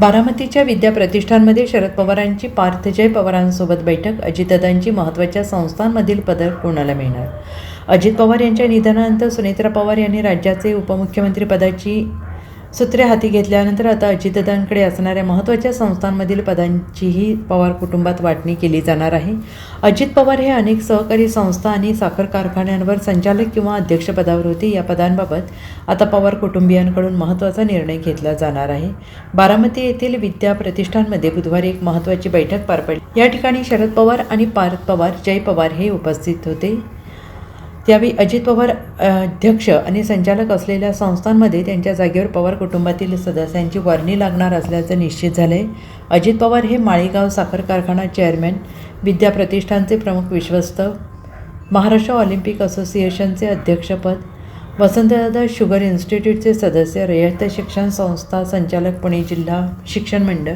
बारामतीच्या विद्या प्रतिष्ठानमध्ये शरद पवारांची पार्थजय पवारांसोबत बैठक. अजितदादांची महत्त्वाच्या संस्थांमधील पदक कोणाला मिळणार? अजित पवार यांच्या निधनानंतर सुनेत्रा पवार यांनी राज्याचे उपमुख्यमंत्री पदाची सूत्रे हाती घेतल्यानंतर आता अजितदादांकडे असणाऱ्या महत्त्वाच्या संस्थांमधील पदांचीही पवार कुटुंबात वाटणी केली जाणार आहे. अजित पवार हे अनेक सहकारी संस्था आणि साखर कारखान्यांवर संचालक किंवा अध्यक्षपदावर होते. या पदांबाबत आता पवार कुटुंबियांकडून महत्त्वाचा निर्णय घेतला जाणार आहे. बारामती येथील विद्या प्रतिष्ठानमध्ये बुधवारी एक महत्त्वाची बैठक पार पडली. या ठिकाणी शरद पवार आणि पार्थ पवार जय पवार हे उपस्थित होते. त्यावेळी अजित पवार अध्यक्ष आणि संचालक असलेल्या संस्थांमध्ये त्यांच्या जागेवर पवार कुटुंबातील सदस्यांची वर्णी लागणार असल्याचं निश्चित झालं आहे अजित पवार हे माळेगाव साखर कारखाना चेअरमॅन विद्या प्रतिष्ठानचे प्रमुख विश्वस्त महाराष्ट्र ऑलिम्पिक असोसिएशनचे अध्यक्षपद वसंतदादा शुगर इन्स्टिट्यूटचे सदस्य रयत शिक्षण संस्था संचालक पुणे जिल्हा शिक्षण मंडळ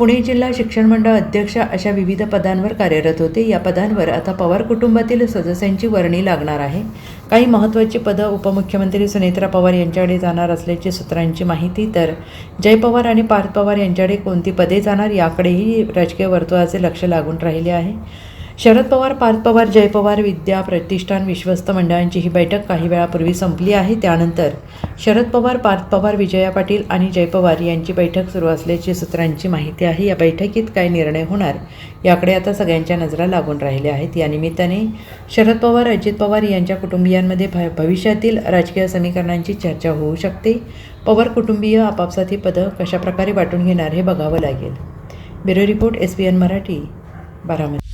पुणे जिल्हा शिक्षण मंडळ अध्यक्ष अशा विविध पदांवर कार्यरत होते. या पदांवर आता पवार कुटुंबातील सदस्यांची वर्णी लागणार आहे. काही महत्त्वाची पदं उपमुख्यमंत्री सुनेत्रा पवार यांच्याकडे जाणार असल्याची सूत्रांची माहिती तर जय पवार आणि पार्थ पवार यांच्याकडे कोणती पदे जाणार याकडेही राजकीय वर्तुळाचे लक्ष लागून राहिले आहे. शरद पवार पार्थ पवार जय पवार विद्या प्रतिष्ठान विश्वस्त मंडळांची ही बैठक काही वेळापूर्वी संपली आहे. त्यानंतर शरद पवार पार्थ पवार विजया पाटील आणि जय पवार यांची बैठक सुरू असल्याची सूत्रांची माहिती आहे. या बैठकीत काय निर्णय होणार याकडे आता सगळ्यांच्या नजरा लागून राहिल्या आहेत. या निमित्ताने शरद पवार अजित पवार यांच्या कुटुंबियांमध्ये भ भविष्यातील राजकीय समीकरणांची चर्चा होऊ शकते. पवार कुटुंबीय आपापसात ही पदं कशाप्रकारे वाटून घेणार हे बघावं लागेल. Bureau report S P N Marathi Baramati.